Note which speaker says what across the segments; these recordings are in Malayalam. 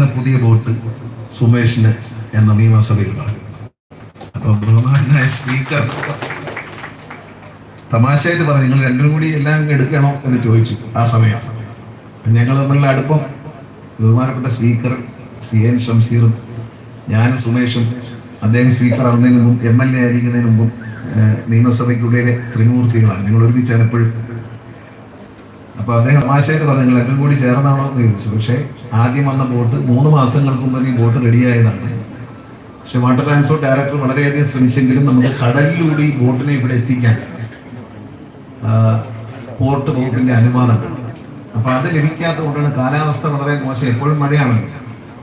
Speaker 1: ചെയ്യുന്ന പുതിയ ബോട്ട് സുമേഷിന് എന്ന നിയമസഭയിൽ പറഞ്ഞു. അപ്പൊ ബഹുമാനായ സ്പീക്കർ തമാശയായിട്ട് പറഞ്ഞു നിങ്ങൾ രണ്ടും കൂടി എല്ലാം എടുക്കണോ? എന്ന് ചോദിച്ചു ആ സമയം. ഞങ്ങൾ തമ്മിലുള്ള അടുപ്പം ബഹുമാനപ്പെട്ട സ്പീക്കർ സി എൻ ഷംസീറും ഞാനും സുമേഷും അദ്ദേഹം സ്പീക്കർ ആവുന്നതിന് മുമ്പ് എം എൽ എ ആയിരിക്കുന്നതിന് മുമ്പും നിയമസഭയ്ക്കുള്ളിലെ ത്രിമൂർത്തികളാണ്. നിങ്ങൾ ഒരുമിച്ചാണ് എപ്പോഴും. അപ്പൊ അദ്ദേഹം തമാശയായിട്ട് പറഞ്ഞു നിങ്ങൾ രണ്ടും കൂടി ചേർന്നാണോ? എന്ന് ചോദിച്ചു. പക്ഷേ ആദ്യം വന്ന ബോട്ട് മൂന്ന് മാസങ്ങൾക്ക് മുമ്പ് ഈ ബോട്ട് റെഡിയായതാണ്. പക്ഷെ വാട്ടർ ട്രാൻസ്പോർട്ട് ഡയറക്ടർ വളരെയധികം ശ്രമിച്ചെങ്കിലും നമുക്ക് കടലിലൂടെ ഈ ബോട്ടിനെ ഇവിടെ എത്തിക്കാൻ പോർട്ട് വകുപ്പിന്റെ അനുവാദം. അപ്പോൾ അപ്പൊ അത് ലഭിക്കാത്തതുകൊണ്ടാണ് കാലാവസ്ഥ വളരെ മോശം. എപ്പോഴും മഴയാണ്.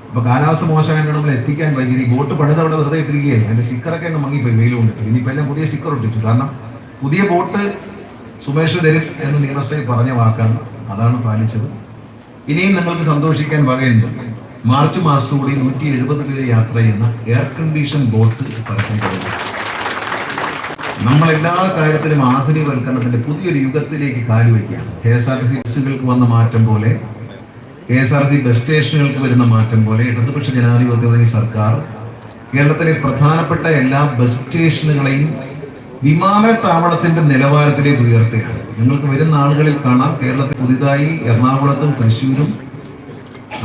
Speaker 1: അപ്പോൾ കാലാവസ്ഥ മോശമായിട്ട് നമ്മൾ എത്തിക്കാൻ വൈകി. ബോട്ട് പണിത് അവിടെ വെറുതെ ഇട്ടിരിക്കുകയായി. അതിന്റെ സ്റ്റിക്കറൊക്കെ അങ്ങ് മങ്ങിപ്പോയി വെയിൽ കൊണ്ടിട്ട്. ഇനിയിപ്പോൾ എല്ലാം പുതിയ സ്റ്റിക്കർ ഇട്ടിട്ടു കാരണം പുതിയ ബോട്ട് സുമേഷ് തരും എന്ന് നിയമസഭയിൽ പറഞ്ഞ വാക്കാണ്. അതാണ് പാലിച്ചത്. ഇനിയും നിങ്ങൾക്ക് സന്തോഷിക്കാൻ വകയുണ്ട്. മാർച്ച് മാസത്തോടെ നൂറ്റി എഴുപത് പേര് യാത്ര ചെയ്യുന്ന എയർ കണ്ടീഷൻ ബോട്ട് പരസ്യം തുടങ്ങി. നമ്മൾ എല്ലാ കാര്യത്തിലും ആധുനികവൽക്കരണത്തിന്റെ പുതിയൊരു യുഗത്തിലേക്ക് കാലുവയ്ക്കുകയാണ് K S R T C ബസ്സുകൾക്ക് വന്ന മാറ്റം പോലെ K S R T bus സ്റ്റേഷനുകൾക്ക് വരുന്ന മാറ്റം പോലെ ഇടതുപക്ഷ ജനാധിപത്യ സർക്കാർ കേരളത്തിലെ പ്രധാനപ്പെട്ട എല്ലാ ബസ് സ്റ്റേഷനുകളെയും വിമാനത്താവളത്തിന്റെ നിലവാരത്തിലേക്ക് ഉയർത്തുകയാണ്. നിങ്ങൾക്ക് വരുന്ന ആളുകളിൽ കാണാം. കേരളത്തിൽ പുതിയതായി എറണാകുളത്തും തൃശ്ശൂരും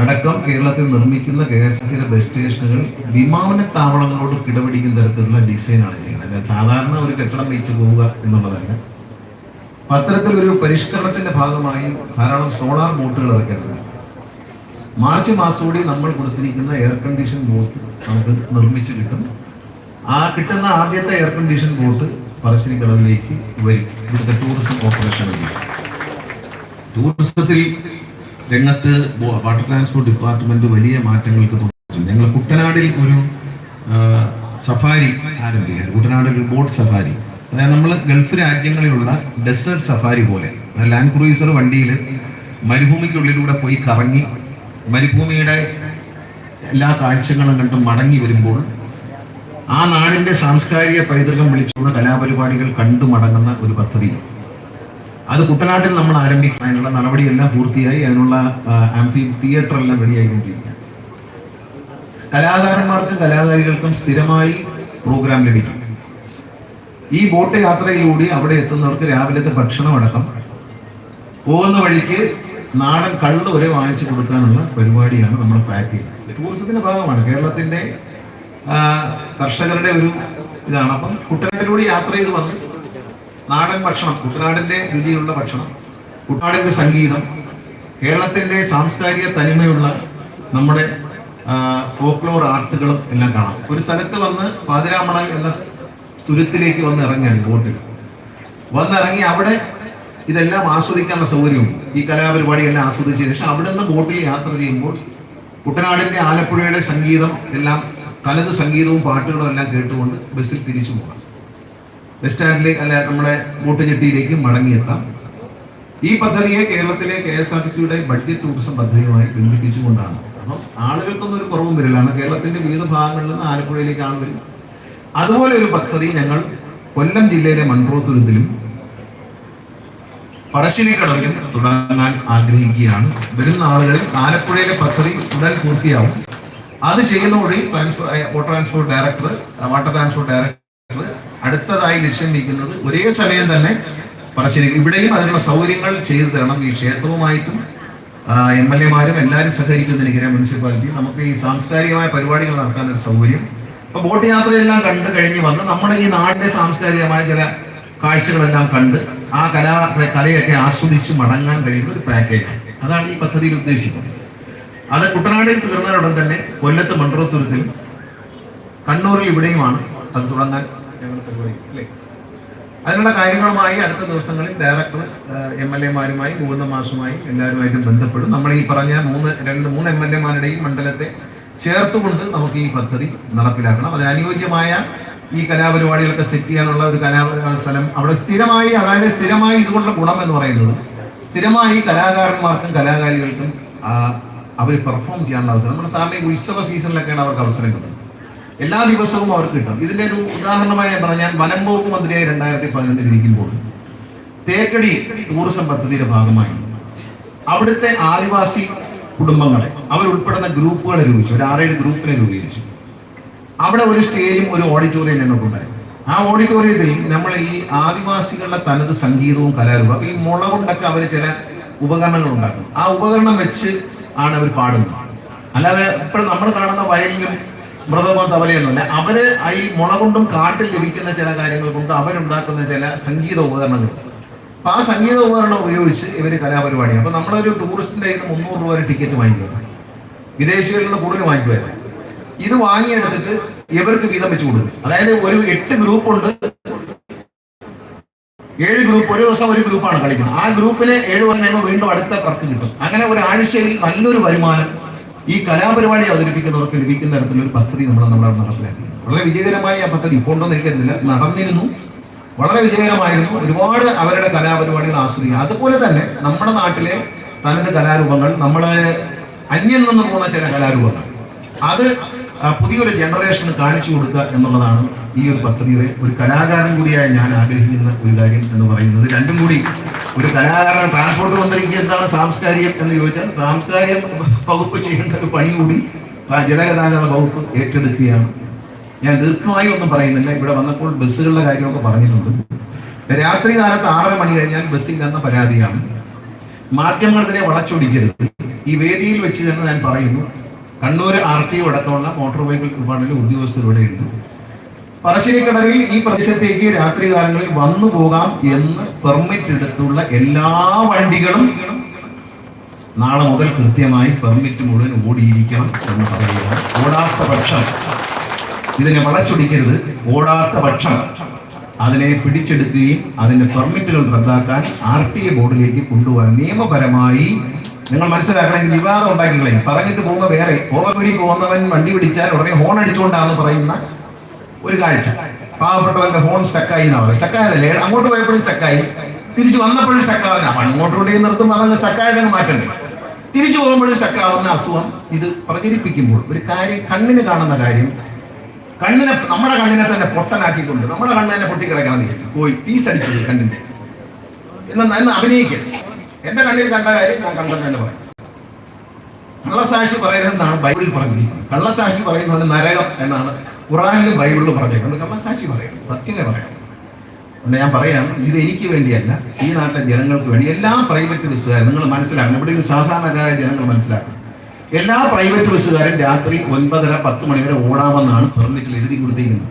Speaker 1: അടക്കം കേരളത്തിൽ നിർമ്മിക്കുന്ന കെ എസ് ആർ ബസ് സ്റ്റേഷനുകൾ വിമാനത്താവളങ്ങളോട് കിടപിടിക്കുന്ന തരത്തിലുള്ള ഡിസൈനാണ് ചെയ്യുന്നത്. സാധാരണ ഒരു കെട്ടിടം വെച്ച് പോവുക എന്നുള്ളതല്ല. പത്രത്തിൽ ഒരു പരിഷ്കരണത്തിന്റെ ഭാഗമായി ധാരാളം സോളാർ ബോട്ടുകൾ ഇറക്കേണ്ടത് മാർച്ച് മാസത്തോടെ നമ്മൾ കൊടുത്തിരിക്കുന്ന എയർ കണ്ടീഷൻ ബോട്ട് നമുക്ക് നിർമ്മിച്ച് കിട്ടും. ആ കിട്ടുന്ന ആദ്യത്തെ എയർ കണ്ടീഷൻ ബോട്ട് പറശ്ശിനിക്കടവിലേക്ക് വരും ഇവിടുത്തെ ടൂറിസം കോർപ്പറേഷൻ ടൂറിസത്തിൽ രംഗത്ത് വാട്ടർ ട്രാൻസ്പോർട്ട് ഡിപ്പാർട്ട്മെന്റ് വലിയ മാറ്റങ്ങൾക്ക് തുടങ്ങി ഞങ്ങൾ കുട്ടനാടിൽ ഒരു സഫാരി ആരംഭിക്കുക കുട്ടനാടിൽ ഒരു ബോട്ട് സഫാരി. അതായത് നമ്മൾ ഗൾഫ് രാജ്യങ്ങളിലുള്ള ഡെസേർട്ട് സഫാരി പോലെ. ലാൻഡ് ക്രൂയിസർ വണ്ടിയിൽ മരുഭൂമിക്കുള്ളിലൂടെ പോയി കറങ്ങി മരുഭൂമിയുടെ എല്ലാ കാഴ്ചകളും കണ്ട് മടങ്ങി വരുമ്പോൾ ആ നാടിന്റെ സാംസ്കാരിക പൈതൃകം വിളിച്ചുള്ള കലാപരിപാടികൾ കണ്ടു മടങ്ങുന്ന ഒരു പദ്ധതി. അത് കുട്ടനാട്ടിൽ നമ്മൾ ആരംഭിക്കുന്ന അതിനുള്ള നടപടിയെല്ലാം പൂർത്തിയായി. അതിനുള്ള ആംഫി തിയേറ്റർ എല്ലാം റെഡിയായിക്കൊണ്ടിരിക്കുകയാണ് കലാകാരന്മാർക്കും കലാകാരികൾക്കും സ്ഥിരമായി പ്രോഗ്രാം ലഭിക്കും. ഈ ബോട്ട് യാത്രയിലൂടെ അവിടെ എത്തുന്നവർക്ക് രാവിലത്തെ ഭക്ഷണം അടക്കം പോകുന്ന വഴിക്ക് നാടൻ കള്ള് വരെ വാങ്ങിച്ചു കൊടുക്കാനുള്ള പരിപാടിയാണ് നമ്മൾ പാക്ക് ചെയ്യുന്നത്. ടൂറിസത്തിന്റെ ഭാഗമാണ്. കേരളത്തിന്റെ കർഷകരുടെ ഒരു ഇതാണ്. അപ്പം കുട്ടനാട്ടിലൂടെ യാത്ര ചെയ്ത് വന്ന് നാടൻ ഭക്ഷണം കുട്ടനാടിന്റെ രുചിയുള്ള ഭക്ഷണം കുട്ടനാടിന്റെ സംഗീതം കേരളത്തിന്റെ സാംസ്കാരിക തനിമയുള്ള നമ്മുടെ ഫോക്ലോർ ആർട്ടുകളും എല്ലാം കാണാം. ഒരു സ്ഥലത്ത് വന്ന് പാതിരാമണൽ എന്ന തുരുത്തിലേക്ക് വന്ന് ഇറങ്ങിയാണ് ബോട്ടിൽ വന്നിറങ്ങി അവിടെ ഇതെല്ലാം ആസ്വദിക്കാനുള്ള സൗകര്യവും ഈ കലാപരിപാടിയെല്ലാം ആസ്വദിച്ചതിന് ശേഷം അവിടെ നിന്ന് ബോട്ടിൽ യാത്ര ചെയ്യുമ്പോൾ കുട്ടനാടിന്റെ ആലപ്പുഴയുടെ സംഗീതം എല്ലാം തനത് സംഗീതവും പാട്ടുകളും എല്ലാം കേട്ടുകൊണ്ട് ബസ്സിൽ തിരിച്ചു പോകാം. ബസ് സ്റ്റാൻഡിലേക്ക് അല്ല നമ്മുടെ മൂട്ടുചെട്ടിയിലേക്ക് മടങ്ങിയെത്താം. ഈ പദ്ധതിയെ കേരളത്തിലെ കെ എസ് ആർ ടി സിയുടെ ബഡ്ജറ്റ് ടൂറിസം പദ്ധതിയുമായി ബന്ധിപ്പിച്ചുകൊണ്ടാണ്. അപ്പം ആളുകൾക്കൊന്നും ഒരു കുറവും വരില്ല. കേരളത്തിന്റെ വിവിധ ഭാഗങ്ങളിൽ നിന്ന് ആലപ്പുഴയിലേക്കാണ് വരും. അതുപോലെ ഒരു പദ്ധതി ഞങ്ങൾ കൊല്ലം ജില്ലയിലെ മൺട്രോത്തുരുത്തിലും പറശ്ശിനിക്കടവിലും തുടങ്ങാൻ ആഗ്രഹിക്കുകയാണ്. വരുന്ന ആളുകളിൽ ആലപ്പുഴയിലെ പദ്ധതി ഉടൻ പൂർത്തിയാവും. അത് ചെയ്യുന്ന transport water transport director water transport director അടുത്തതായി ലക്ഷ്യം വയ്ക്കുന്നത് ഒരേ സമയം തന്നെ പറശ്ശേരി ഇവിടെയും അതിനുള്ള സൗകര്യങ്ങൾ ചെയ്തു തരണം. ഈ ക്ഷേത്രവുമായിട്ടും എം എൽ എമാരും എല്ലാവരും സഹകരിക്കുന്ന നികര മുനിസിപ്പാലിറ്റി. നമുക്ക് ഈ സാംസ്കാരികമായ പരിപാടികൾ നടത്താൻ ഒരു സൗകര്യം. അപ്പൊ ബോട്ട് യാത്രയെല്ലാം കണ്ട് കഴിഞ്ഞ് വന്ന് നമ്മുടെ ഈ നാടിന്റെ സാംസ്കാരികമായ ചില കാഴ്ചകളെല്ലാം കണ്ട് ആ കലാ കലയൊക്കെ ആസ്വദിച്ച് മടങ്ങാൻ കഴിയുന്ന ഒരു പാക്കേജാണ് അതാണ് ഈ പദ്ധതിയിൽ ഉദ്ദേശിക്കുന്നത്. അത് കുട്ടനാടിൽ തീർന്നതിനുടൻ തന്നെ കൊല്ലത്ത് മൺറോത്തുരുത്തിൽ കണ്ണൂരിൽ ഇവിടെയുമാണ് അത് തുടങ്ങാൻ ഞങ്ങൾ പരിപാടി അതിനുള്ള കാര്യങ്ങളുമായി അടുത്ത ദിവസങ്ങളിൽ ഡയറക്ടർ എം എൽ എമാരുമായി മൂന്ന് മാസമായി എല്ലാവരുമായിട്ടും ബന്ധപ്പെടും. നമ്മൾ ഈ പറഞ്ഞ മൂന്ന് രണ്ട് മൂന്ന് എം എൽ എമാരുടെയും മണ്ഡലത്തെ ചേർത്തുകൊണ്ട് നമുക്ക് ഈ പദ്ധതി നടപ്പിലാക്കണം. അതിന് അനുയോജ്യമായ ഈ കലാപരിപാടികളൊക്കെ സെറ്റ് ചെയ്യാനുള്ള ഒരു കലാ സ്ഥലം അവിടെ സ്ഥിരമായി അതായത് സ്ഥിരമായി ഇതുകൊണ്ടുള്ള ഗുണം എന്ന് പറയുന്നത് സ്ഥിരമായി കലാകാരന്മാർക്കും കലാകാരികൾക്കും അവർ പെർഫോം ചെയ്യാനുള്ള അവസരം. നമ്മുടെ സാറിന് ഉത്സവ സീസണിലൊക്കെയാണ് അവർക്ക് അവസരം കിട്ടുന്നത്. എല്ലാ ദിവസവും അവർക്ക് കിട്ടും. ഇതിന്റെ ഒരു ഉദാഹരണമായി പറഞ്ഞാൽ വനം വകുപ്പ് മന്ത്രിയായി രണ്ടായിരത്തി പതിനൊന്നിൽ ഇരിക്കുമ്പോൾ തേക്കടി ടൂറിസം പദ്ധതിയുടെ ഭാഗമായി അവിടുത്തെ ആദിവാസി കുടുംബങ്ങളെ അവരുൾപ്പെടുന്ന ഗ്രൂപ്പുകളെ രൂപിച്ചു. ഒരു ആറേഴ് ഗ്രൂപ്പിനെ രൂപീകരിച്ചു. അവിടെ ഒരു സ്റ്റേജും ഒരു ഓഡിറ്റോറിയം ഞങ്ങൾക്കുണ്ടായിരുന്നു. ആ ഓഡിറ്റോറിയത്തിൽ നമ്മൾ ഈ ആദിവാസികളുടെ തനത് സംഗീതവും കലാരൂപം ഈ മുള കൊണ്ടൊക്കെ അവർ ചില ഉപകരണങ്ങൾ ഉണ്ടാക്കും ആ ഉപകരണം വെച്ച് ആണ് അവർ പാടുന്നത്. അല്ലാതെ ഇപ്പോൾ നമ്മൾ കാണുന്ന വയലിനും മൃതമോ തവലയൊന്നുമല്ല അവർ ഈ മുള കൊണ്ടും കാട്ടിൽ ലഭിക്കുന്ന ചില കാര്യങ്ങൾ കൊണ്ട് അവരുണ്ടാക്കുന്ന ചില സംഗീത ഉപകരണങ്ങൾ. അപ്പൊ ആ സംഗീത ഉപകരണം ഉപയോഗിച്ച് ഇവർ കലാപരിപാടിയാണ്. അപ്പൊ നമ്മളൊരു ടൂറിസ്റ്റിന്റെ കയ്യിൽ മുന്നൂറ് രൂപ ടിക്കറ്റ് വാങ്ങിക്കുന്നത് വിദേശികളിൽ നിന്ന് കൂടുതൽ വാങ്ങിക്കുമായിരുന്നു ഇത് വാങ്ങിയെടുത്തിട്ട് ഇവർക്ക് വീതം വെച്ച് കൊടുക്കും. അതായത് ഒരു എട്ട് ഗ്രൂപ്പ് ഉണ്ട് ഏഴ് ഗ്രൂപ്പ് ഒരു ദിവസം ഒരു ഗ്രൂപ്പാണ് കളിക്കുന്നത്. ആ ഗ്രൂപ്പിന് ഏഴ് വന്നു കഴിയുമ്പോൾ വീണ്ടും അടുത്ത വർക്ക് കിട്ടും. അങ്ങനെ ഒരു ആഴ്ചയിൽ നല്ലൊരു വരുമാനം ഈ കലാപരിപാടി അവതരിപ്പിക്കുന്നവർക്ക് ലഭിക്കുന്ന തരത്തിലൊരു പദ്ധതി നമ്മൾ നമ്മൾ നടപ്പിലാക്കി. വളരെ വിജയകരമായി ആ പദ്ധതി ഇപ്പോൾ ഉണ്ടോ നടന്നിരുന്നു. വളരെ വിജയകരമായിരുന്നു. ഒരുപാട് അവരുടെ കലാപരിപാടികൾ ആസ്വദിക്കുക. അതുപോലെ തന്നെ നമ്മുടെ നാട്ടിലെ തനത് കലാരൂപങ്ങൾ നമ്മളെ അന്യം നിന്ന് പോകുന്ന ചില കലാരൂപങ്ങൾ. അത് പുതിയൊരു ജനറേഷന് കാണിച്ചു കൊടുക്കുക എന്നുള്ളതാണ് ഈ ഒരു പദ്ധതിയുടെ ഒരു കലാകാരൻ കൂടിയായ ഞാൻ ആഗ്രഹിക്കുന്ന ഒരു കാര്യം എന്ന് പറയുന്നത്. രണ്ടും കൂടി ഒരു കലാകാരൻ ട്രാൻസ്പോർട്ട് മന്ത്രിക്ക് എന്താണ് സാംസ്കാരികം എന്ന് ചോദിച്ചാൽ സാംസ്കാരിക വകുപ്പ് ചെയ്യേണ്ട ഒരു പണി കൂടി ജലഗതാഗത വകുപ്പ് ഏറ്റെടുക്കുകയാണ്. ഞാൻ ദീർഘമായി ഒന്നും പറയുന്നില്ല. ഇവിടെ വന്നപ്പോൾ ബസ്സുകളുടെ കാര്യമൊക്കെ പറഞ്ഞിട്ടുണ്ട്. രാത്രി കാലത്ത് ആറര മണി കഴിഞ്ഞാൽ ബസ്സിൽ ബസ്സില്ലെന്ന പരാതിയാണ്. മാധ്യമങ്ങൾ ഇതിനെ വളച്ചൊടിക്കരുത്. ഈ വേദിയിൽ വെച്ച് തന്നെ ഞാൻ പറയുന്നു. കണ്ണൂർ ആർ ടി ഒ അടക്കമുള്ള മോട്ടോർ വെഹിക്കിൾ ഡിപ്പാർട്ട്മെന്റ് ഉദ്യോഗസ്ഥർ ഇവിടെയുണ്ട് പറശ്ശിനിക്കടവിൽ ഈ പ്രദേശത്തേക്ക് രാത്രി കാലങ്ങളിൽ വന്നു പോകാം എന്ന് പെർമിറ്റ് എടുത്തുള്ള എല്ലാ വണ്ടികളും നാളെ മുതൽ കൃത്യമായി പെർമിറ്റ് മുഴുവൻ ഓടിയിരിക്കണം എന്ന് പറയുക ഓടാത്ത പക്ഷം ഇതിനെ വളച്ചൊടിക്കരുത്. ഓടാത്ത പക്ഷം അതിനെ പിടിച്ചെടുക്കുകയും അതിന്റെ പെർമിറ്റുകൾ റദ്ദാക്കാൻ ആർ ടി എ ബോർഡിലേക്ക് കൊണ്ടുപോകാൻ നിയമപരമായി നിങ്ങൾ മനസ്സിലാക്കണം ഇത് വിവാദം ഉണ്ടാക്കിക്കളയും പറഞ്ഞിട്ട് പോകുമ്പോൾ വേറെ ഓവർപിടി പോകുന്നവൻ വണ്ടി പിടിച്ചാൽ ഉടനെ ഹോൺ അടിച്ചുകൊണ്ടാന്ന് പറയുന്ന ഒരു കാഴ്ച. പാവപ്പെട്ടവന്റെ ഫോൺ സ്റ്റക്കായി എന്നാണ് സ്റ്റക്കായതല്ലേ അങ്ങോട്ട് പോയപ്പോഴും സ്റ്റക്കായി തിരിച്ചു വന്നപ്പോഴും സ്റ്റക്കാവുന്ന അങ്ങോട്ട് കൂടി നിർത്തുമ്പോൾ അതങ്ങ് സ്റ്റക്കായതങ്ങ് മാറ്റണ്ടേ? തിരിച്ചു പോകുമ്പോഴും സ്റ്റക്കാവുന്ന അസുഖം ഇത് പ്രചരിപ്പിക്കുമ്പോൾ ഒരു കാര്യം കണ്ണിന് കാണുന്ന കാര്യം കണ്ണിനെ നമ്മുടെ കണ്ണിനെ തന്നെ പൊട്ടനാക്കിക്കൊണ്ട് നമ്മുടെ കണ്ണിനെ പൊട്ടിക്കിടക്കണം പോയി പീസ് കണ്ണിന്റെ എന്ന് അഭിനയിക്കാം. എന്റെ കണ്ണിൽ കണ്ട കാര്യം ഞാൻ കണ്ടെന്ന് തന്നെ പറയും. കള്ളസാക്ഷി പറയുന്നതെന്നാണ് ബൈബിളിൽ പറഞ്ഞിരിക്കുന്നത്. കള്ളസാക്ഷി പറയുന്നത് നരകം എന്നാണ് ഖുറാനിലും ബൈബിളിലും പറഞ്ഞേക്കുന്നത് കള്ളസാക്ഷി പറയുന്നത് സത്യമേ പറയാം. അതുകൊണ്ട് ഞാൻ പറയാണ് ഇത് എനിക്ക് വേണ്ടിയല്ല ഈ നാട്ടിലെ ജനങ്ങൾക്ക് വേണ്ടി. എല്ലാ പ്രൈവറ്റ് ബസ്സുകാരും നിങ്ങൾ മനസ്സിലാക്കണം. ഇവിടെ സാധാരണക്കാരായ ജനങ്ങൾ മനസ്സിലാക്കണം. എല്ലാ പ്രൈവറ്റ് ബസ്സുകാരും രാത്രി ഒൻപതര പത്ത് മണി വരെ ഓടാമെന്നാണ് പെർമിറ്റിൽ എഴുതി കൊടുത്തിരിക്കുന്നത്.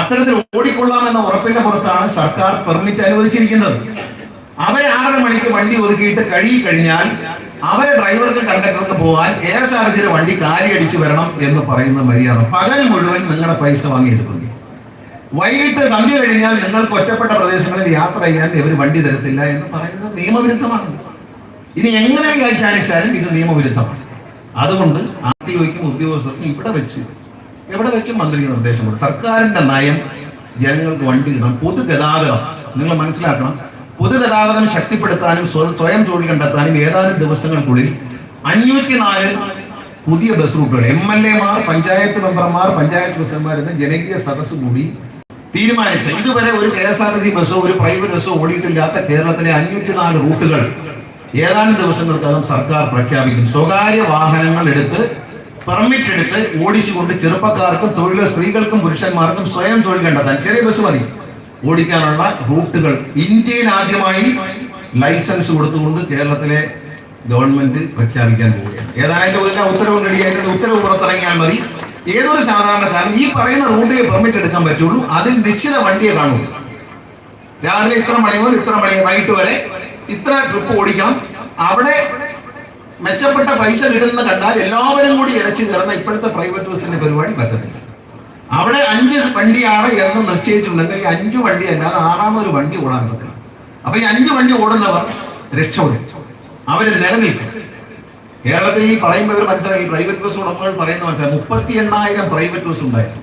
Speaker 1: അത്തരത്തിൽ ഓടിക്കൊള്ളാമെന്ന ഉറപ്പിന്റെ പുറത്താണ് സർക്കാർ പെർമിറ്റ് അനുവദിച്ചിരിക്കുന്നത്. അവരെ ആറര മണിക്ക് വണ്ടി ഒതുക്കിയിട്ട് കഴുകി കഴിഞ്ഞാൽ അവരെ ഡ്രൈവർക്ക് കണ്ടക്ടർക്ക് പോകാൻ കെ എസ് ആർ സിയുടെ വണ്ടി കാലി അടിച്ച് വരണം എന്ന് പറയുന്ന മര്യാദ. പകൽ മുഴുവൻ നിങ്ങളുടെ പൈസ വാങ്ങിയെടുക്കുന്നു. വൈകിട്ട് സന്ധ്യ കഴിഞ്ഞാൽ നിങ്ങൾക്ക് ഒറ്റപ്പെട്ട പ്രദേശങ്ങളിൽ യാത്ര ചെയ്യാൻ ഇവർ വണ്ടി തരത്തില്ല എന്ന് പറയുന്നത് നിയമവിരുദ്ധമാണ്. ഇനി എങ്ങനെ വ്യാഖ്യാനിച്ചാലും ഇത് നിയമവിരുദ്ധമാണ്. അതുകൊണ്ട് ആർ ടി ഒയ്ക്കും ഉദ്യോഗസ്ഥർക്കും ഇവിടെ വെച്ച് എവിടെ വെച്ച് മന്ത്രിക്ക് നിർദ്ദേശം കൊടുക്കും സർക്കാരിന്റെ നയം ജനങ്ങൾക്ക് വണ്ടി ഇടണം. പൊതുഗതാഗതം നിങ്ങൾ മനസ്സിലാക്കണം. പൊതുഗതാഗതം ശക്തിപ്പെടുത്താനും സ്വയം ജോലി കണ്ടെത്താനും ഏതാനും ദിവസങ്ങൾക്കുള്ളിൽ അഞ്ഞൂറ്റി നാല് പുതിയ ബസ് റൂട്ടുകൾ. എം എൽ എമാർ പഞ്ചായത്ത് മെമ്പർമാർ പഞ്ചായത്ത് പ്രസിഡന്റ്മാർ എന്ന ജനകീയ സദസ് കൂടി തീരുമാനിച്ച. ഇതുവരെ ഒരു K S R T C ബസ്സോ ഒരു പ്രൈവറ്റ് ബസ്സോ ഓടിയിട്ടില്ലാത്ത കേരളത്തിലെ അഞ്ഞൂറ്റി നാല് റൂട്ടുകൾ ഏതാനും ദിവസങ്ങൾക്കകം സർക്കാർ പ്രഖ്യാപിക്കും. സ്വകാര്യ വാഹനങ്ങൾ എടുത്ത് പെർമിറ്റ് എടുത്ത് ഓടിച്ചുകൊണ്ട് ചെറുപ്പക്കാർക്കും തൊഴിൽ സ്ത്രീകൾക്കും പുരുഷന്മാർക്കും സ്വയം തൊഴിൽ കണ്ടെത്താൻ ചെറിയ ബസ് മതി. ഓടിക്കാനുള്ള റൂട്ടുകൾ. ഇന്ത്യയിൽ ആദ്യമായി ലൈസൻസ് കൊടുത്തുകൊണ്ട് കേരളത്തിലെ ഗവൺമെന്റ് പ്രഖ്യാപിക്കാൻ പോവുകയാണ്. ഏതായാലും ഉത്തരവ് റെഡിയായിട്ടുണ്ട്. ഉത്തരവ് പുറത്തിറങ്ങിയാൽ മതി. ഏതൊരു സാധാരണക്കാരൻ ഈ പറയുന്ന റൂട്ടിൽ പെർമിറ്റ് എടുക്കാൻ പറ്റുള്ളൂ. അതിൽ നിശ്ചിത വണ്ടിയെ കാണുള്ളൂ. രാവിലെ ഇത്ര മണി മുതൽ ഇത്ര മണി വൈകിട്ട് വരെ ഇത്ര ട്രിപ്പ് ഓടിക്കണം. അവിടെ മെച്ചപ്പെട്ട പൈസ കിട്ടുന്ന കണ്ടാൽ എല്ലാവരും കൂടി ഇരച്ചു കയറുന്ന ഇപ്പോഴത്തെ പ്രൈവറ്റ് ബസ്സിന്റെ പരിപാടി പറ്റത്തില്ല. അവിടെ അഞ്ച് വണ്ടിയാണ് എന്ന് നിശ്ചയിച്ചിട്ടുണ്ടെങ്കിൽ ഈ അഞ്ച് വണ്ടി അല്ലാതെ ആറാമൊരു വണ്ടി ഓടാൻ പറ്റില്ല അപ്പൊ ഈ അഞ്ച് വണ്ടി ഓടുന്നവർ രക്ഷപ്പെടും. അവർ നിലനിൽക്കും. കേരളത്തിൽ ഈ പറയുമ്പോൾ ഇവർ മനസ്സിലായി പ്രൈവറ്റ് ബസ് ഉടമകൾ പറയുന്ന മനസ്സിലായി. മുപ്പത്തി എണ്ണായിരം പ്രൈവറ്റ് ബസ് ഉണ്ടായിരുന്നു.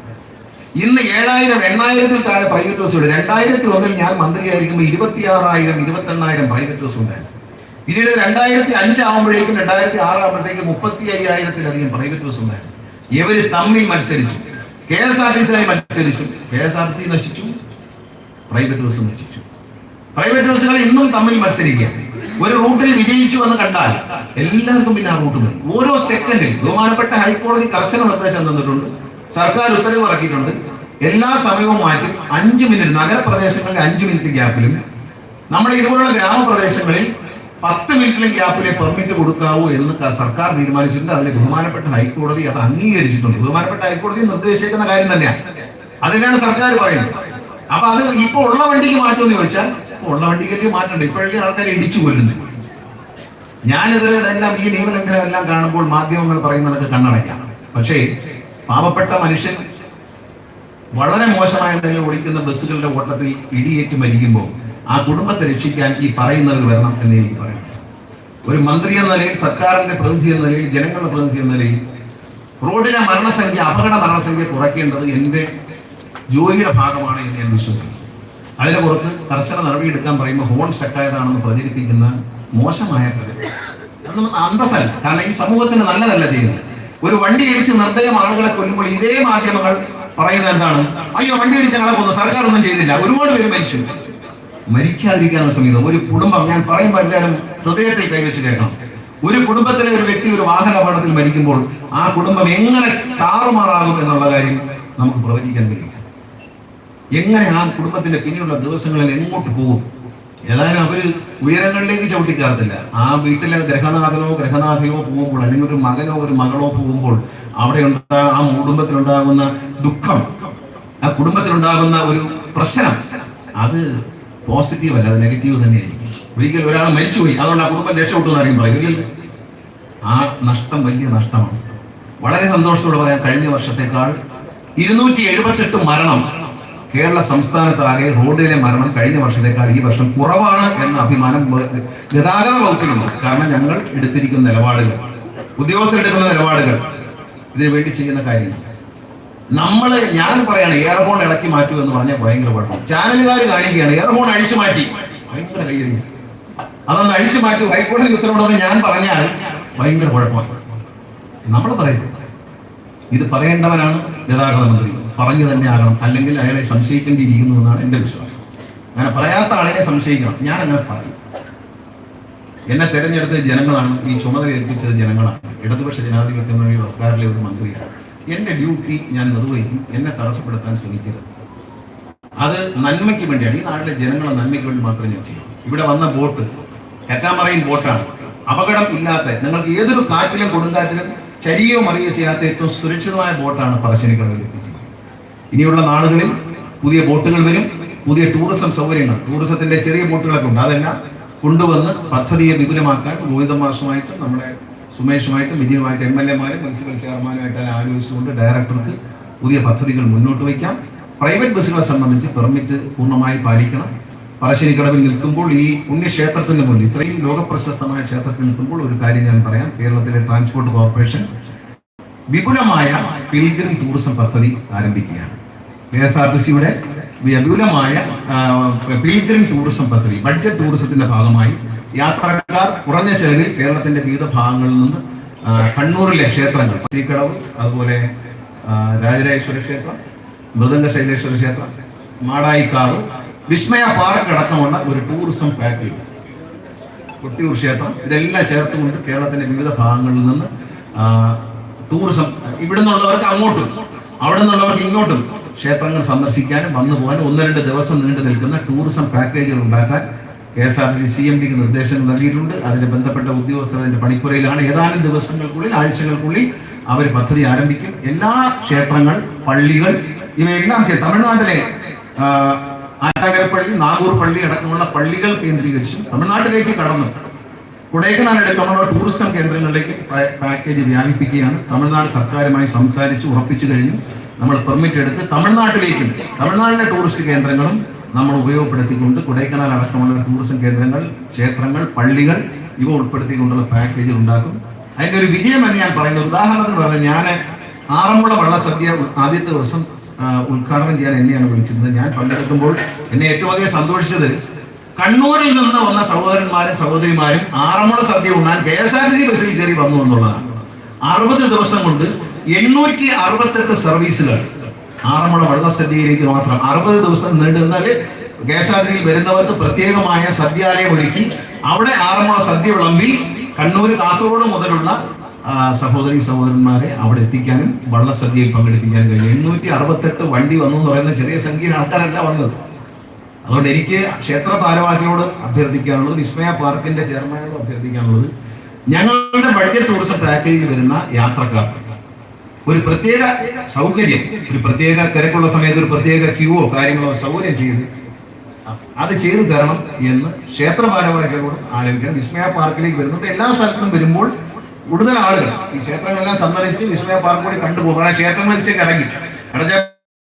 Speaker 1: ഇന്ന് ഏഴായിരം എണ്ണായിരത്തിൽ താഴെ പ്രൈവറ്റ് ബസ്സുകൾ രണ്ടായിരത്തി ഒന്നിൽ ഞാൻ മന്ത്രിയായിരിക്കുമ്പോൾ ഇരുപത്തിയാറായിരം ഇരുപത്തെണ്ണായിരം പ്രൈവറ്റ് ബസ് ഉണ്ടായിരുന്നു. പിന്നീട് രണ്ടായിരത്തി അഞ്ചാവുമ്പോഴേക്കും രണ്ടായിരത്തി ആറാകുമ്പോഴത്തേക്കും മുപ്പത്തി അയ്യായിരത്തിലധികം പ്രൈവറ്റ് ബസ് ഉണ്ടായിരുന്നു. ഇവർ തമ്മിൽ മത്സരിച്ചു. കെ എസ് ആർ ടി സിയായി മത്സരിച്ചു. K S R T C നശിച്ചു. പ്രൈവറ്റ് ബസ് നശിച്ചു. പ്രൈവറ്റ് ബസ്സുകൾ ഇന്നും തമ്മിൽ മത്സരിക്കുക. ഒരു റൂട്ടിൽ വിജയിച്ചു എന്ന് കണ്ടാൽ എല്ലാവർക്കും പിന്നെ ആ റൂട്ട് മതി. ഓരോ സെക്കൻഡിൽ ബഹുമാനപ്പെട്ട ഹൈക്കോടതി കർശന നിർദ്ദേശം തന്നിട്ടുണ്ട്. സർക്കാർ ഉത്തരവ് ഇറക്കിയിട്ടുണ്ട്. എല്ലാ സമയവും മാറ്റി അഞ്ച് മിനിറ്റ് നഗരപ്രദേശങ്ങളിലെ അഞ്ച് മിനിറ്റ് ഗ്യാപ്പിലും നമ്മുടെ ഇതുപോലുള്ള ഗ്രാമപ്രദേശങ്ങളിൽ പത്ത് മിനിറ്റിലും ഗ്യാപ്പിലെ പെർമിറ്റ് കൊടുക്കാവൂ എന്ന് സർക്കാർ തീരുമാനിച്ചിട്ടുണ്ട്. അതിൽ ബഹുമാനപ്പെട്ട ഹൈക്കോടതി അത് അംഗീകരിച്ചിട്ടുണ്ട്. ബഹുമാനപ്പെട്ട ഹൈക്കോടതി നിർദ്ദേശിക്കുന്ന കാര്യം തന്നെയാണ്. അതിനാണ് സർക്കാർ പറയുന്നത്. അപ്പൊ അത് ഇപ്പൊ ഉള്ള വണ്ടിക്ക് മാറ്റുമെന്ന് ചോദിച്ചാൽ ഇപ്പൊ ഉള്ള വണ്ടിക്കല്ലേ മാറ്റണ്ട. ഇപ്പോഴേ ആൾക്കാരെ ഇടിച്ചു കൊല്ലുന്നു ഞാനെതിരെ എല്ലാം ഈ നിയമലംഘനം എല്ലാം കാണുമ്പോൾ മാധ്യമങ്ങൾ പറയുന്നതൊക്കെ കണ്ണടയ്ക്കാം. പക്ഷേ പാവപ്പെട്ട മനുഷ്യൻ വളരെ മോശമായ നിലയിൽ ഓടിക്കുന്ന ബസ്സുകളുടെ ഓട്ടത്തിൽ ഇടിയേറ്റ് മരിക്കുമ്പോൾ ആ കുടുംബത്തെ രക്ഷിക്കാൻ ഈ പറയുന്നവർ വരണം എന്ന് എനിക്ക് പറയാം. ഒരു മന്ത്രി എന്ന നിലയിൽ സർക്കാരിന്റെ പ്രതിനിധി എന്ന നിലയിൽ ജനങ്ങളുടെ പ്രതിനിധി എന്ന നിലയിൽ റോഡിലെ മരണസംഖ്യ അപകട മരണസംഖ്യ കുറയ്ക്കേണ്ടത് എന്റെ ജോലിയുടെ ഭാഗമാണ് എന്ന് ഞാൻ വിശ്വസിക്കുന്നു. അതിന് പുറത്ത് കർശന നടപടിയെടുക്കാൻ പറയുമ്പോൾ ഹോൺ സ്റ്റക്കായതാണെന്ന് പ്രചരിപ്പിക്കുന്ന മോശമായ പ്രചരണം അന്തസ്സല്ല. കാരണം ഈ സമൂഹത്തിന് നല്ലതല്ല ചെയ്യുന്നത്. ഒരു വണ്ടി ഇടിച്ച് നിർദ്ദയം ആളുകളെ കൊല്ലുമ്പോൾ ഇതേ മാധ്യമങ്ങൾ പറയുന്നത് എന്താണ്? അയ്യോ വണ്ടി ഇടിച്ച് ആളെ കൊന്നു. സർക്കാർ ഒന്നും ചെയ്തില്ല. ഒരുപാട് പേര് മരിച്ചു. മരിക്കാതിരിക്കാനുള്ള സംഗീതം ഒരു കുടുംബം ഞാൻ പറയുമ്പോൾ എല്ലാവരും ഹൃദയത്തിൽ കൈവച്ച് കേൾക്കണം. ഒരു കുടുംബത്തിലെ ഒരു വ്യക്തി ഒരു വാഹന അപകടത്തിൽ മരിക്കുമ്പോൾ ആ കുടുംബം എങ്ങനെ താറുമാറാകും എന്നുള്ള കാര്യം നമുക്ക് പ്രവചിക്കാൻ കഴിയില്ല. എങ്ങനെ ആ കുടുംബത്തിന്റെ പിന്നെയുള്ള ദിവസങ്ങളിൽ എങ്ങോട്ട് പോകും? ഏതായാലും അവർ ഉയരങ്ങളിലേക്ക് ചവിട്ടിക്കാറത്തില്ല. ആ വീട്ടിലെ ഗ്രഹനാഥനോ ഗ്രഹനാഥയോ പോകുമ്പോൾ അല്ലെങ്കിൽ ഒരു മകനോ ഒരു മകളോ പോകുമ്പോൾ അവിടെ ഉണ്ടാ ആ കുടുംബത്തിലുണ്ടാകുന്ന ദുഃഖം ആ കുടുംബത്തിലുണ്ടാകുന്ന ഒരു പ്രശ്നം അത് പോസിറ്റീവ് അല്ല അത് നെഗറ്റീവ് തന്നെയായിരിക്കും. ഒരിക്കൽ ഒരാൾ മരിച്ചുപോയി അതുകൊണ്ട് ആ കുടുംബം രക്ഷപ്പെട്ടു എന്നാരെയും പറയും ആ നഷ്ടം വലിയ നഷ്ടമാണ്. വളരെ സന്തോഷത്തോടെ പറയാം കഴിഞ്ഞ വർഷത്തേക്കാൾ ഇരുന്നൂറ്റി എഴുപത്തെട്ട് മരണം കേരള സംസ്ഥാനത്താകെ റോഡിലെ മരണം കഴിഞ്ഞ വർഷത്തേക്കാൾ ഈ വർഷം കുറവാണ് എന്ന അഭിമാനം ഗതാഗത വകുപ്പിനുണ്ട് കാരണം ഞങ്ങൾ എടുത്തിരിക്കുന്ന നിലപാടുകൾ ഉദ്യോഗസ്ഥരെടുക്കുന്ന നിലപാടുകൾ ഇതിനു വേണ്ടി ചെയ്യുന്ന കാര്യങ്ങൾ. നമ്മൾ ഞാൻ പറയാണ് എയർഫോൺ ഇളക്കി മാറ്റൂ എന്ന് പറഞ്ഞാൽ ഭയങ്കര കുഴപ്പം. ചാനലുകാർ കാണിക്കുകയാണ് എയർഫോൺ അഴിച്ചു മാറ്റി. ഭയങ്കര കൈയടി അതൊന്ന് അഴിച്ചു മാറ്റൂ ഹൈക്കോടതി ഉത്തരവുണ്ടെന്ന് ഞാൻ പറഞ്ഞാൽ ഭയങ്കര കുഴപ്പമാണ് നമ്മൾ പറയുന്നത് ഇത് പറയേണ്ടവനാണ് ഗതാഗത മന്ത്രി. പറഞ്ഞു തന്നെ ആകണം. അല്ലെങ്കിൽ അയാളെ സംശയിക്കേണ്ടിയിരിക്കുന്നു എന്നാണ് എന്റെ വിശ്വാസം. അങ്ങനെ പറയാത്ത ആളിനെ സംശയിക്കണം. ഞാൻ അങ്ങനെ പറയും. എന്നെ തെരഞ്ഞെടുത്ത ജനങ്ങളാണ് ഈ ചുമതല ഏൽപ്പിച്ചത് ജനങ്ങളാണ്. ഇടതുപക്ഷ ജനാധിപത്യ മുന്നണി സർക്കാരിലെ ഒരു മന്ത്രിയാണ്. എന്റെ ഡ്യൂട്ടി ഞാൻ നിർവഹിക്കും. എന്നെ തടസ്സപ്പെടുത്താൻ ശ്രമിക്കരുത്. അത് നന്മയ്ക്ക് വേണ്ടിയാണ്. ഈ നാട്ടിലെ ജനങ്ങളെ നന്മയ്ക്ക് വേണ്ടി മാത്രമേ ഞാൻ ചെയ്യൂ. ഇവിടെ വന്ന ബോട്ട് കറ്റാമറയും ബോട്ടാണ്. അപകടം ഇല്ലാത്ത നിങ്ങൾക്ക് ഏതൊരു കാറ്റിലും കൊടുങ്കാറ്റിലും ശരീരവും മറിയോ ചെയ്യാത്ത ഏറ്റവും സുരക്ഷിതമായ ബോട്ടാണ് പറശ്ശിനിക്കടവിൽ എത്തിക്കുന്നത്. ഇനിയുള്ള നാളുകളിൽ പുതിയ ബോട്ടുകൾ വരും. പുതിയ ടൂറിസം സൗകര്യങ്ങൾ ടൂറിസത്തിന്റെ ചെറിയ ബോട്ടുകളൊക്കെ ഉണ്ട്. അതെല്ലാം കൊണ്ടുവന്ന് പദ്ധതിയെ വിപുലമാക്കാൻ ഗോവിന്ദ നമ്മുടെ സുമേഷുമായിട്ടും വിജയമായിട്ട് എം എൽ എമാരും മുനിസിപ്പൽ ചെയർമാനുമായിട്ടെല്ലാം ആലോചിച്ചുകൊണ്ട് ഡയറക്ടർക്ക് പുതിയ പദ്ധതികൾ മുന്നോട്ട് വയ്ക്കാം. പ്രൈവറ്റ് ബസ്സുകളെ സംബന്ധിച്ച് പെർമിറ്റ് പൂർണമായി പാലിക്കണം. പറശ്ശിനിക്കടവിൽ നിൽക്കുമ്പോൾ ഈ പുണ്യക്ഷേത്രത്തിന്റെ മുന്നിൽ ഇത്രയും ലോകപ്രശസ്തമായ ക്ഷേത്രത്തിൽ നിൽക്കുമ്പോൾ ഒരു കാര്യം ഞാൻ പറയാം. കേരളത്തിലെ ട്രാൻസ്പോർട്ട് കോർപ്പറേഷൻ വിപുലമായ പിൽഗ്രിം ടൂറിസം പദ്ധതി ആരംഭിക്കുകയാണ്. കെ എസ് ആർ ടി സിയുടെ വിപുലമായ പിൽഗ്രിം ടൂറിസം പദ്ധതി ബഡ്ജറ്റ് ടൂറിസത്തിന്റെ ഭാഗമായി യാത്രക്കാർ കുറഞ്ഞ ചെലവിൽ കേരളത്തിന്റെ വിവിധ ഭാഗങ്ങളിൽ നിന്ന് കണ്ണൂരിലെ ക്ഷേത്രങ്ങൾ പത്തിക്കടവ് അതുപോലെ രാജരാജേശ്വര ക്ഷേത്രം മൃദംഗ ശൈലേശ്വര ക്ഷേത്രം മാടായിക്കാവ് വിസ്മയ പാർക്ക് അടക്കമുള്ള ഒരു ടൂറിസം പാക്കേജ് കൊട്ടിയൂർ ക്ഷേത്രം ഇതെല്ലാം ചേർത്തുകൊണ്ട് കേരളത്തിന്റെ വിവിധ ഭാഗങ്ങളിൽ നിന്ന് ടൂറിസം ഇവിടെ നിന്നുള്ളവർക്ക് അങ്ങോട്ടും അവിടെ നിന്നുള്ളവർക്ക് ഇങ്ങോട്ടും ക്ഷേത്രങ്ങൾ സന്ദർശിക്കാനും വന്നു പോകാനും ഒന്ന് രണ്ട് ദിവസം നീണ്ടു നിൽക്കുന്ന ടൂറിസം പാക്കേജുകൾ ഉണ്ടാക്കാൻ K S R T C M ഡിക്ക് നിർദ്ദേശങ്ങൾ നൽകിയിട്ടുണ്ട്. അതിന് ബന്ധപ്പെട്ട ഉദ്യോഗസ്ഥർ അതിന്റെ പണിപ്പുരയിലാണ്. ഏതാനും ദിവസങ്ങൾക്കുള്ളിൽ ആഴ്ചകൾക്കുള്ളിൽ അവർ പദ്ധതി ആരംഭിക്കും. എല്ലാ ക്ഷേത്രങ്ങൾ പള്ളികൾ ഇവയെല്ലാം തമിഴ്നാട്ടിലെ ആറ്റാകര ആറ്റാകരപ്പള്ളി നാഗൂർ പള്ളി അടക്കമുള്ള പള്ളികൾ കേന്ദ്രീകരിച്ചും തമിഴ്നാട്ടിലേക്ക് കടന്നു. കൊടൈക്കനാൽ അടക്കമുള്ള ടൂറിസം കേന്ദ്രങ്ങളിലേക്ക് പാക്കേജ് വ്യാപിപ്പിക്കുകയാണ്. തമിഴ്നാട് സർക്കാരുമായി സംസാരിച്ച് ഉറപ്പിച്ചു കഴിഞ്ഞു. നമ്മൾ പെർമിറ്റ് എടുത്ത് തമിഴ്നാട്ടിലേക്കും തമിഴ്നാട്ടിലെ ടൂറിസ്റ്റ് കേന്ദ്രങ്ങളും നമ്മൾ ഉപയോഗപ്പെടുത്തിക്കൊണ്ട് കൊടൈക്കനാൽ അടക്കമുള്ള ടൂറിസം കേന്ദ്രങ്ങൾ ക്ഷേത്രങ്ങൾ പള്ളികൾ ഇവ ഉൾപ്പെടുത്തിക്കൊണ്ടുള്ള പാക്കേജ് ഉണ്ടാക്കും. അതിന്റെ ഒരു വിജയം എന്ന് ഞാൻ പറയുന്നത് ഉദാഹരണത്തിന് പറഞ്ഞാൽ ഞാൻ ആറന്മുള വള്ളസദ്യ ആദ്യത്തെ ദിവസം ഉദ്ഘാടനം ചെയ്യാൻ എന്നെയാണ് വിളിച്ചിരുന്നത്. ഞാൻ പങ്കെടുക്കുമ്പോൾ എന്നെ ഏറ്റവും അധികം സന്തോഷിച്ചത് കണ്ണൂരിൽ നിന്ന് വന്ന സഹോദരന്മാരും സഹോദരിമാരും ആറന്മുള സദ്യ ഉണ്ണാൻ K S R T C ബസ്സിൽ കയറി വന്നു എന്നുള്ളതാണ്. അറുപത് ദിവസം കൊണ്ട് എണ്ണൂറ്റി അറുപത്തെട്ട് സർവീസുകൾ ആറന്മുള വള്ളസദ്യയിലേക്ക് മാത്രം അറുപത് ദിവസം നീണ്ടു നിന്നാൽ കെ എസ് ആർ സിയിൽ വരുന്നവർക്ക് പ്രത്യേകമായ സദ്യാലയം ഒരുക്കി അവിടെ ആറന്മുള സദ്യ വിളമ്പി കണ്ണൂർ കാസർഗോഡ് മുതലുള്ള സഹോദരി സഹോദരന്മാരെ അവിടെ എത്തിക്കാനും വള്ളസദ്യയിൽ പങ്കെടുപ്പിക്കാനും കഴിഞ്ഞു എണ്ണൂറ്റി അറുപത്തെട്ട് വണ്ടി വന്നു എന്ന് പറയുന്ന ചെറിയ സംഖ്യയിൽ ആൾക്കാരല്ല വന്നത്. അതുകൊണ്ട് എനിക്ക് ക്ഷേത്ര ഭാരവാഹികളോട് അഭ്യർത്ഥിക്കാനുള്ളത് വിസ്മയ പാർക്കിന്റെ ചെയർമാനോട് അഭ്യർത്ഥിക്കാനുള്ളത്. ഞങ്ങളുടെ ബഡ്ജറ്റ് ടൂറിസം പാക്കേജിൽ വരുന്ന യാത്രക്കാർക്ക് ഒരു പ്രത്യേക സൗകര്യം ഒരു പ്രത്യേക തിരക്കുള്ള സമയത്ത് ഒരു പ്രത്യേക ക്യൂവോ കാര്യങ്ങളോ സൗകര്യം ചെയ്ത് അത് ചെയ്തു തരണം എന്ന് ക്ഷേത്ര ഭാരവാഹികളോട് ആലോചിക്കണം. വിസ്മയ പാർക്കിലേക്ക് വരുന്നുണ്ട്. എല്ലാ സ്ഥലത്തും വരുമ്പോൾ കൂടുതൽ ആളുകൾ ഈ ക്ഷേത്രങ്ങളെല്ലാം സന്ദർശിച്ച് വിസ്മയ പാർക്ക് കൂടി കണ്ടുപോകും. കാരണം ക്ഷേത്രങ്ങൾ വെച്ച് അടച്ചാൽ